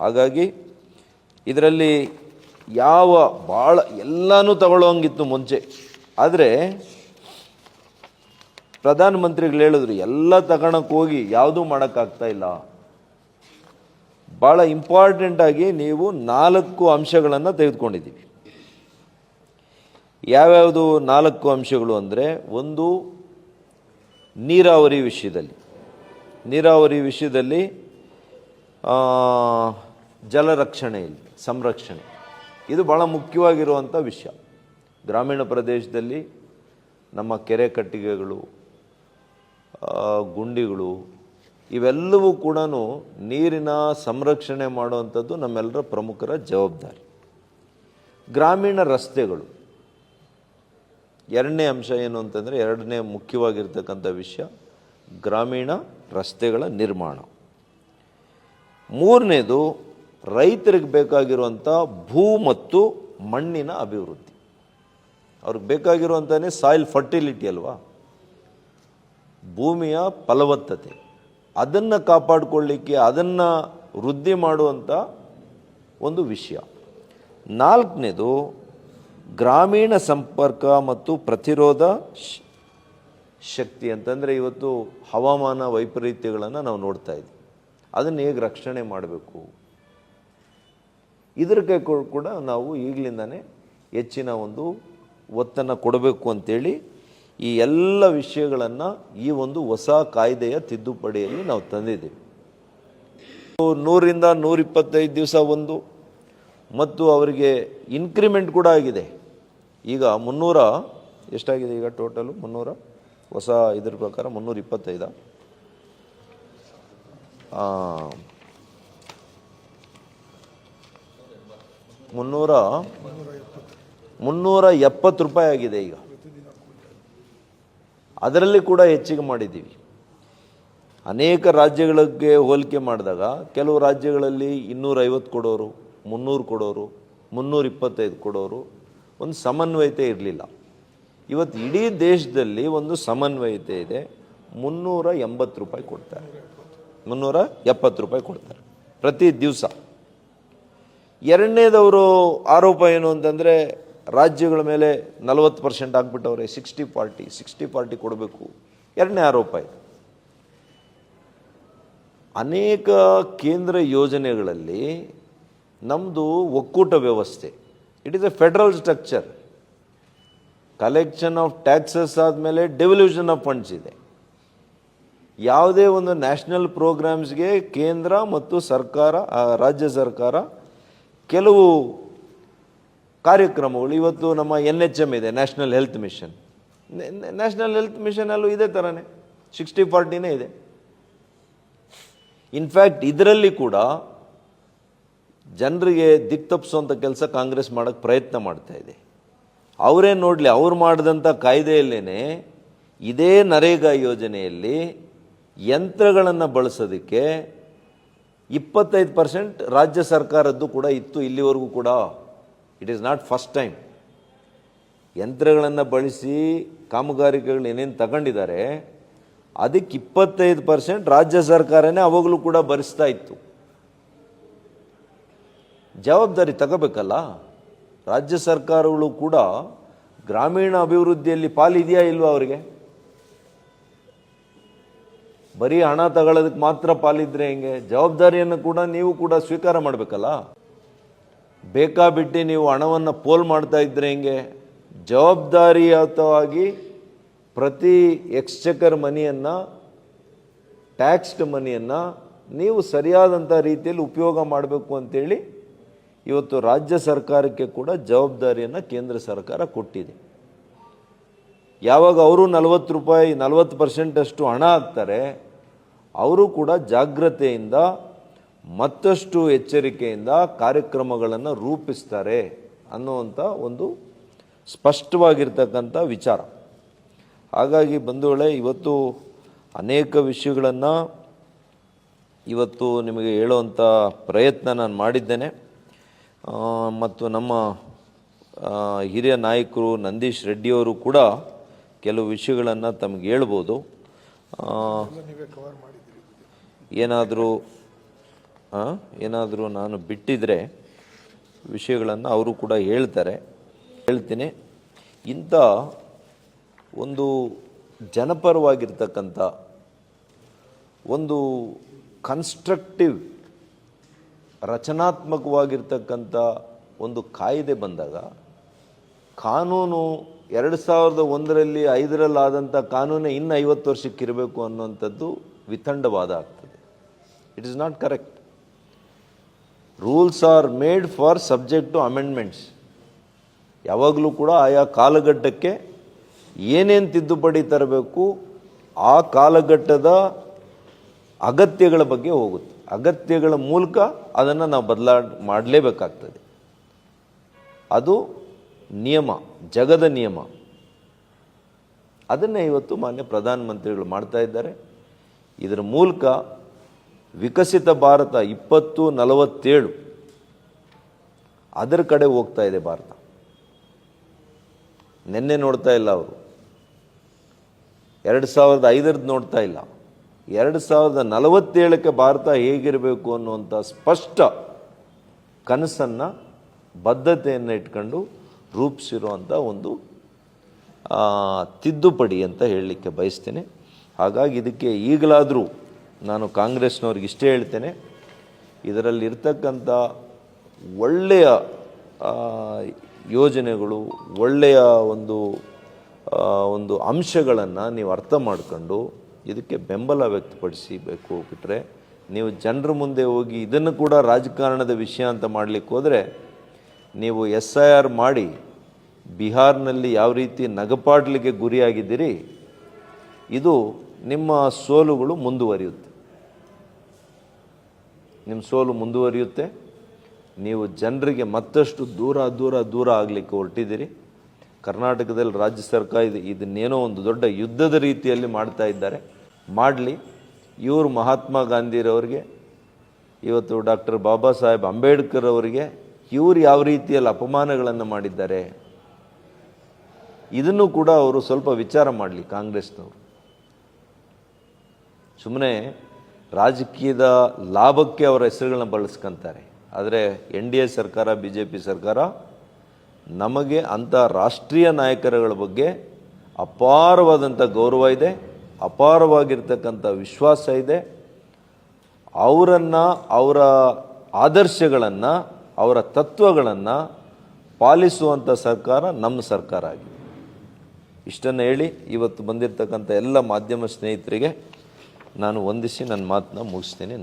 ಹಾಗಾಗಿ ಇದರಲ್ಲಿ ಯಾವ ಭಾಳ ಎಲ್ಲನೂ ತಗೊಳ್ಳೋಂಗಿತ್ತು ಮುಂಚೆ. ಆದರೆ ಪ್ರಧಾನಮಂತ್ರಿಗಳು ಹೇಳಿದ್ರು, ಎಲ್ಲ ತಗೊಳಕ್ಕೆ ಹೋಗಿ ಯಾವುದೂ ಮಾಡೋಕ್ಕಾಗ್ತಾ ಇಲ್ಲ. ಭಾಳ ಇಂಪಾರ್ಟೆಂಟಾಗಿ ನೀವು ನಾಲ್ಕು ಅಂಶಗಳನ್ನು ತೆಗೆದುಕೊಂಡಿದ್ದೀವಿ ಯಾವ್ಯಾವುದು ನಾಲ್ಕು ಅಂಶಗಳು ಅಂದರೆ, ಒಂದು ನೀರಾವರಿ ವಿಷಯದಲ್ಲಿ. ನೀರಾವರಿ ವಿಷಯದಲ್ಲಿ ಜಲರಕ್ಷಣೆಯಲ್ಲಿ, ಸಂರಕ್ಷಣೆ. ಇದು ಭಾಳ ಮುಖ್ಯವಾಗಿರುವಂಥ ವಿಷಯ. ಗ್ರಾಮೀಣ ಪ್ರದೇಶದಲ್ಲಿ ನಮ್ಮ ಕೆರೆ ಕಟ್ಟಿಗೆಗಳು ಗುಂಡಿಗಳು, ಇವೆಲ್ಲವೂ ಕೂಡ ನೀರಿನ ಸಂರಕ್ಷಣೆ ಮಾಡುವಂಥದ್ದು ನಮ್ಮೆಲ್ಲರ ಪ್ರಮುಖರ ಜವಾಬ್ದಾರಿ. ಗ್ರಾಮೀಣ ರಸ್ತೆಗಳು. ಎರಡನೇ ಅಂಶ ಏನು ಅಂತಂದರೆ ಎರಡನೇ ಮುಖ್ಯವಾಗಿರ್ತಕ್ಕಂಥ ವಿಷಯ, ಗ್ರಾಮೀಣ ರಸ್ತೆಗಳ ನಿರ್ಮಾಣ. ಮೂರನೇದು ರೈತರಿಗೆ ಬೇಕಾಗಿರುವಂಥ ಭೂ ಮತ್ತು ಮಣ್ಣಿನ ಅಭಿವೃದ್ಧಿ. ಅವ್ರಿಗೆ ಬೇಕಾಗಿರುವಂಥನೇ ಸಾಯಿಲ್ ಫರ್ಟಿಲಿಟಿ ಅಲ್ವಾ? ಭೂಮಿಯ ಫಲವತ್ತತೆ. ಅದನ್ನು ಕಾಪಾಡಿಕೊಳ್ಳಿಕ್ಕೆ, ಅದನ್ನು ವೃದ್ಧಿ ಮಾಡುವಂಥ ಒಂದು ವಿಷಯ. ನಾಲ್ಕನೇದು, ಗ್ರಾಮೀಣ ಸಂಪರ್ಕ ಮತ್ತು ಪ್ರತಿರೋಧ ಶಕ್ತಿ ಅಂತಂದರೆ ಇವತ್ತು ಹವಾಮಾನ ವೈಪರೀತ್ಯಗಳನ್ನು ನಾವು ನೋಡ್ತಾ ಇದ್ದೀವಿ ಅದನ್ನು ಹೇಗೆ ರಕ್ಷಣೆ ಮಾಡಬೇಕು? ಇದಕ್ಕೆ ಕೂಡ ನಾವು ಈಗಲಿಂದನೇ ಹೆಚ್ಚಿನ ಒಂದು ಒತ್ತನ್ನು ಕೊಡಬೇಕು ಅಂಥೇಳಿ ಈ ಎಲ್ಲ ವಿಷಯಗಳನ್ನು ಈ ಒಂದು ಹೊಸ ಕಾಯ್ದೆಯ ತಿದ್ದುಪಡಿಯಲ್ಲಿ ನಾವು ತಂದಿದ್ದೀವಿ. ನೂರಿಂದ ನೂರಿಪ್ಪತ್ತೈದು ದಿವಸ ಒಂದು ಮತ್ತು ಅವರಿಗೆ ಇನ್ಕ್ರಿಮೆಂಟ್ ಕೂಡ ಆಗಿದೆ. ಈಗ ಮುನ್ನೂರ ಎಷ್ಟಾಗಿದೆ ಈಗ ಟೋಟಲು ಮುನ್ನೂರ? ಹೊಸ ಇದ್ರ ಪ್ರಕಾರ ಮುನ್ನೂರ ಇಪ್ಪತ್ತೈದ ಮುನ್ನೂರ ಮುನ್ನೂರ ಎಪ್ಪತ್ತು ರೂಪಾಯಿ ಆಗಿದೆ ಈಗ. ಅದರಲ್ಲಿ ಕೂಡ ಹೆಚ್ಚಿಗೆ ಮಾಡಿದ್ದೀವಿ. ಅನೇಕ ರಾಜ್ಯಗಳಿಗೆ ಹೋಲಿಕೆ ಮಾಡಿದಾಗ ಕೆಲವು ರಾಜ್ಯಗಳಲ್ಲಿ ಇನ್ನೂರೈವತ್ತು ಕೊಡೋರು, ಮುನ್ನೂರು ಕೊಡೋರು ಮುನ್ನೂರ ಇಪ್ಪತ್ತೈದು ಕೊಡೋರು ಒಂದು ಸಮನ್ವಯತೆ ಇರಲಿಲ್ಲ. ಇವತ್ತು ಇಡೀ ದೇಶದಲ್ಲಿ ಒಂದು ಸಮನ್ವಯತೆ ಇದೆ. ಮುನ್ನೂರ ಎಂಬತ್ತು ರೂಪಾಯಿ ಕೊಡ್ತಾರೆ. ಮುನ್ನೂರ ಎಪ್ಪತ್ತು ರೂಪಾಯಿ ಕೊಡ್ತಾರೆ. ಪ್ರತಿ ದಿವಸ. ಎರಡನೇದವರು ಆರೋಪ ಏನು ಅಂತಂದರೆ ರಾಜ್ಯಗಳ ಮೇಲೆ ನಲವತ್ತು ಪರ್ಸೆಂಟ್ ಆಗಿಬಿಟ್ಟವ್ರೆ ಸಿಕ್ಸ್ಟಿ ಪಾರ್ಟಿ ಸಿಕ್ಸ್ಟಿ ಪಾರ್ಟಿ ಕೊಡಬೇಕು. ಎರಡನೇ ಆರೋಪ ಇದು. ಅನೇಕ ಕೇಂದ್ರ ಯೋಜನೆಗಳಲ್ಲಿ ನಮ್ಮದು ಒಕ್ಕೂಟ ವ್ಯವಸ್ಥೆ it is a federal structure collection of taxes ಆದಮೇಲೆ ಡೆವಲ್ಯೂಷನ್ ಆಫ್ ಫಂಡ್ಸ್ ಇದೆ. ಯಾವುದೇ ಒಂದು ನ್ಯಾಷನಲ್ ಪ್ರೋಗ್ರಾಮ್ಸ್ಗೆ ಕೇಂದ್ರ ಮತ್ತು ಸರ್ಕಾರ ರಾಜ್ಯ ಸರ್ಕಾರ ಕೆಲವು ಕಾರ್ಯಕ್ರಮಗಳು, ಇವತ್ತು ನಮ್ಮ ಎನ್ ಎಚ್ ಎಂ ಇದೆ national health mission national health ಮಿಷನಲ್ಲೂ ಇದೇ ಥರನೇ ಸಿಕ್ಸ್ಟಿ ಫಾರ್ಟಿನೇ ಇದೆ. ಇನ್ಫ್ಯಾಕ್ಟ್ ಇದರಲ್ಲಿ ಕೂಡ ಜನರಿಗೆ ದಿಕ್ ತಪ್ಪಿಸುವಂಥ ಕೆಲಸ ಕಾಂಗ್ರೆಸ್ ಮಾಡೋಕ್ಕೆ ಪ್ರಯತ್ನ ಮಾಡ್ತಾ ಇದೆ. ಅವರೇ ನೋಡಲಿ, ಅವ್ರು ಮಾಡಿದಂಥ ಕಾಯ್ದೆಯಲ್ಲೇ ಇದೇ ನರೇಗಾ ಯೋಜನೆಯಲ್ಲಿ ಯಂತ್ರಗಳನ್ನು ಬಳಸೋದಕ್ಕೆ ಇಪ್ಪತ್ತೈದು ಪರ್ಸೆಂಟ್ ರಾಜ್ಯ ಸರ್ಕಾರದ್ದು ಕೂಡ ಇತ್ತು ಇಲ್ಲಿವರೆಗೂ ಕೂಡ. It is not first time ಯಂತ್ರಗಳನ್ನು ಬಳಸಿ ಕಾಮಗಾರಿಕೆಗಳು ಏನೇನು ತಗೊಂಡಿದ್ದಾರೆ, ಅದಕ್ಕೆ ಇಪ್ಪತ್ತೈದು ಪರ್ಸೆಂಟ್ ರಾಜ್ಯ ಸರ್ಕಾರನೇ ಅವಾಗಲೂ ಕೂಡ ಭರಿಸ್ತಾ ಇತ್ತು. ಜವಾಬ್ದಾರಿ ತಗೋಬೇಕಲ್ಲ? ರಾಜ್ಯ ಸರ್ಕಾರಗಳು ಕೂಡ ಗ್ರಾಮೀಣ ಅಭಿವೃದ್ಧಿಯಲ್ಲಿ ಪಾಲಿದೆಯಾ ಇಲ್ವಾ ಅವರಿಗೆ? ಬರೀ ಹಣ ತಗೊಳ್ಳೋದಕ್ಕೆ ಮಾತ್ರ ಪಾಲಿದ್ರೆ ಹೆಂಗೆ? ಜವಾಬ್ದಾರಿಯನ್ನು ಕೂಡ ನೀವು ಕೂಡ ಸ್ವೀಕಾರ ಮಾಡಬೇಕಲ್ಲ? ಬೇಕಾಬಿಟ್ಟು ನೀವು ಹಣವನ್ನು ಪೋಲ್ ಮಾಡ್ತಾ ಇದ್ರೆ ಹೆಂಗೆ? ಜವಾಬ್ದಾರಿಯುತವಾಗಿ ಪ್ರತಿ ಎಕ್ಸ್ಚಕರ್ ಮನಿಯನ್ನು, ಟ್ಯಾಕ್ಸ್ಡ್ ಮನಿಯನ್ನು ನೀವು ಸರಿಯಾದಂಥ ರೀತಿಯಲ್ಲಿ ಉಪಯೋಗ ಮಾಡಬೇಕು ಅಂತೇಳಿ ಇವತ್ತು ರಾಜ್ಯ ಸರ್ಕಾರಕ್ಕೆ ಕೂಡ ಜವಾಬ್ದಾರಿಯನ್ನು ಕೇಂದ್ರ ಸರ್ಕಾರ ಕೊಟ್ಟಿದೆ. ಯಾವಾಗ ಅವರು ನಲವತ್ತು ರೂಪಾಯಿ, ನಲವತ್ತು ಪರ್ಸೆಂಟಷ್ಟು ಹಣ ಹಾಕ್ತಾರೆ ಅವರು ಕೂಡ ಜಾಗ್ರತೆಯಿಂದ ಮತ್ತಷ್ಟು ಎಚ್ಚರಿಕೆಯಿಂದ ಕಾರ್ಯಕ್ರಮಗಳನ್ನು ರೂಪಿಸ್ತಾರೆ ಅನ್ನುವಂಥ ಒಂದು ಸ್ಪಷ್ಟವಾಗಿರ್ತಕ್ಕಂಥ ವಿಚಾರ. ಹಾಗಾಗಿ ಬಂಧುಗಳೇ, ಇವತ್ತು ಅನೇಕ ವಿಷಯಗಳನ್ನು ಇವತ್ತು ನಿಮಗೆ ಹೇಳುವಂಥ ಪ್ರಯತ್ನ ನಾನು ಮಾಡಿದ್ದೇನೆ. ಮತ್ತು ನಮ್ಮ ಹಿರಿಯ ನಾಯಕರು ನಂದೀಶ್ ರೆಡ್ಡಿಯವರು ಕೂಡ ಕೆಲವು ವಿಷಯಗಳನ್ನು ತಮಗೆ ಹೇಳ್ಬೋದು. ಏನಾದರೂ ಏನಾದರೂ ನಾನು ಬಿಟ್ಟಿದ್ರೆ ವಿಷಯಗಳನ್ನು ಅವರು ಕೂಡ ಹೇಳ್ತಾರೆ. ಹೇಳ್ತೀನಿ. ಇಂಥ ಒಂದು ಜನಪರವಾಗಿರ್ತಕ್ಕಂಥ ಒಂದು ಕನ್ಸ್ಟ್ರಕ್ಟಿವ್ ರಚನಾತ್ಮಕವಾಗಿರ್ತಕ್ಕಂಥ ಒಂದು ಕಾಯಿದೆ ಬಂದಾಗ, ಕಾನೂನು ಎರಡು ಸಾವಿರದ ಒಂದರಲ್ಲಿ ಐದರಲ್ಲಿ ಆದಂಥ ಕಾನೂನೇ ಇನ್ನು ಐವತ್ತು ವರ್ಷಕ್ಕಿರಬೇಕು ಅನ್ನುವಂಥದ್ದು ವಿತಂಡವಾದ ಆಗ್ತದೆ. It is not correct rules are made for subject to amendments ಯಾವಾಗಲೂ ಕೂಡ ಆಯಾ ಕಾಲಘಟ್ಟಕ್ಕೆ ಏನೇನು ತಿದ್ದುಪಡಿ ತರಬೇಕು ಆ ಕಾಲಘಟ್ಟದ ಅಗತ್ಯಗಳ ಬಗ್ಗೆ ಹೋಗುತ್ತೆ. ಅಗತ್ಯಗಳ ಮೂಲಕ ಅದನ್ನು ನಾವು ಬದಲಾ ಮಾಡಲೇಬೇಕಾಗ್ತದೆ. ಅದು ನಿಯಮ, ಜಗದ ನಿಯಮ. ಅದನ್ನೇ ಇವತ್ತು ಮಾನ್ಯ ಪ್ರಧಾನಮಂತ್ರಿಗಳು ಮಾಡ್ತಾ ಇದ್ದಾರೆ. ಇದರ ಮೂಲಕ ವಿಕಸಿತ ಭಾರತ ಇಪ್ಪತ್ತು ನಲವತ್ತೇಳು ಅದರ ಕಡೆ ಹೋಗ್ತಾ ಇದೆ ಭಾರತ. ನಿನ್ನೆ ನೋಡ್ತಾ ಇಲ್ಲ ಅವರು. ಎರಡು ಸಾವಿರದ ಐದರದ್ದು ನೋಡ್ತಾ ಇಲ್ಲ. ಎರಡು ಸಾವಿರದ ನಲವತ್ತೇಳಕ್ಕೆ ಭಾರತ ಹೇಗಿರಬೇಕು ಅನ್ನುವಂಥ ಸ್ಪಷ್ಟ ಕನಸನ್ನು, ಬದ್ಧತೆಯನ್ನು ಇಟ್ಕೊಂಡು ರೂಪಿಸಿರುವಂಥ ಒಂದು ತಿದ್ದುಪಡಿ ಅಂತ ಹೇಳಲಿಕ್ಕೆ ಬಯಸ್ತೇನೆ. ಹಾಗಾಗಿ ಇದಕ್ಕೆ ಈಗಲಾದರೂ ನಾನು ಕಾಂಗ್ರೆಸ್ನವ್ರಿಗೆ ಇಷ್ಟೇ ಹೇಳ್ತೇನೆ. ಇದರಲ್ಲಿರ್ತಕ್ಕಂಥ ಒಳ್ಳೆಯ ಯೋಜನೆಗಳು, ಒಳ್ಳೆಯ ಒಂದು ಒಂದು ಅಂಶಗಳನ್ನು ನೀವು ಅರ್ಥ ಮಾಡಿಕೊಂಡು ಇದಕ್ಕೆ ಬೆಂಬಲ ವ್ಯಕ್ತಪಡಿಸಬೇಕು. ಬಿಟ್ಟರೆ ನೀವು ಜನರ ಮುಂದೆ ಹೋಗಿ ಇದನ್ನು ಕೂಡ ರಾಜಕಾರಣದ ವಿಷಯ ಅಂತ ಮಾಡಲಿಕ್ಕೆ ಹೋದರೆ ನೀವು ಎಸ್ ಐ ಆರ್ ಮಾಡಿ ಬಿಹಾರ್ನಲ್ಲಿ ಯಾವ ರೀತಿ ನಗಪಾಡಲಿಕ್ಕೆ ಗುರಿಯಾಗಿದ್ದೀರಿ, ಇದು ನಿಮ್ಮ ಸೋಲುಗಳು ಮುಂದುವರಿಯುತ್ತೆ. ನಿಮ್ಮ ಸೋಲು ಮುಂದುವರಿಯುತ್ತೆ. ನೀವು ಜನರಿಗೆ ಮತ್ತಷ್ಟು ದೂರ ದೂರ ದೂರ ಆಗಲಿಕ್ಕೆ ಹೊರಟಿದ್ದೀರಿ. ಕರ್ನಾಟಕದಲ್ಲಿ ರಾಜ್ಯ ಸರ್ಕಾರ ಇದು, ಇದನ್ನೇನೋ ಒಂದು ದೊಡ್ಡ ಯುದ್ಧದ ರೀತಿಯಲ್ಲಿ ಮಾಡ್ತಾ ಇದ್ದಾರೆ. ಮಾಡಲಿ. ಇವರು ಮಹಾತ್ಮ ಗಾಂಧಿರವರಿಗೆ, ಇವತ್ತು ಡಾಕ್ಟರ್ ಬಾಬಾ ಸಾಹೇಬ್ ಅಂಬೇಡ್ಕರ್ ಅವರಿಗೆ ಇವರು ಯಾವ ರೀತಿಯಲ್ಲಿ ಅಪಮಾನಗಳನ್ನು ಮಾಡಿದ್ದಾರೆ? ಇದನ್ನು ಕೂಡ ಅವರು ಸ್ವಲ್ಪ ವಿಚಾರ ಮಾಡಲಿ ಕಾಂಗ್ರೆಸ್ನವರು. ಸುಮ್ಮನೆ ರಾಜಕೀಯದ ಲಾಭಕ್ಕೆ ಅವರ ಹೆಸರುಗಳನ್ನ ಬಳಸ್ಕೊಂತಾರೆ. ಆದರೆ ಎನ್ ಡಿ ಎ ಸರ್ಕಾರ, ಬಿ ಜೆ ಪಿ ಸರ್ಕಾರ ನಮಗೆ ಅಂಥ ರಾಷ್ಟ್ರೀಯ ನಾಯಕರುಗಳ ಬಗ್ಗೆ ಅಪಾರವಾದಂಥ ಗೌರವ ಇದೆ, ಅಪಾರವಾಗಿರ್ತಕ್ಕಂಥ ವಿಶ್ವಾಸ ಇದೆ. ಅವರನ್ನು, ಅವರ ಆದರ್ಶಗಳನ್ನು ಅವರ ತತ್ವಗಳನ್ನು ಪಾಲಿಸುವಂಥ ಸರ್ಕಾರ ನಮ್ಮ ಸರ್ಕಾರ ಆಗಿದೆ. ಇಷ್ಟನ್ನು ಹೇಳಿ ಇವತ್ತು ಬಂದಿರತಕ್ಕಂಥ ಎಲ್ಲ ಮಾಧ್ಯಮ ಸ್ನೇಹಿತರಿಗೆ ನಾನು ವಂದಿಸಿ ನನ್ನ ಮಾತನ್ನ ಮುಗಿಸ್ತೀನಿ.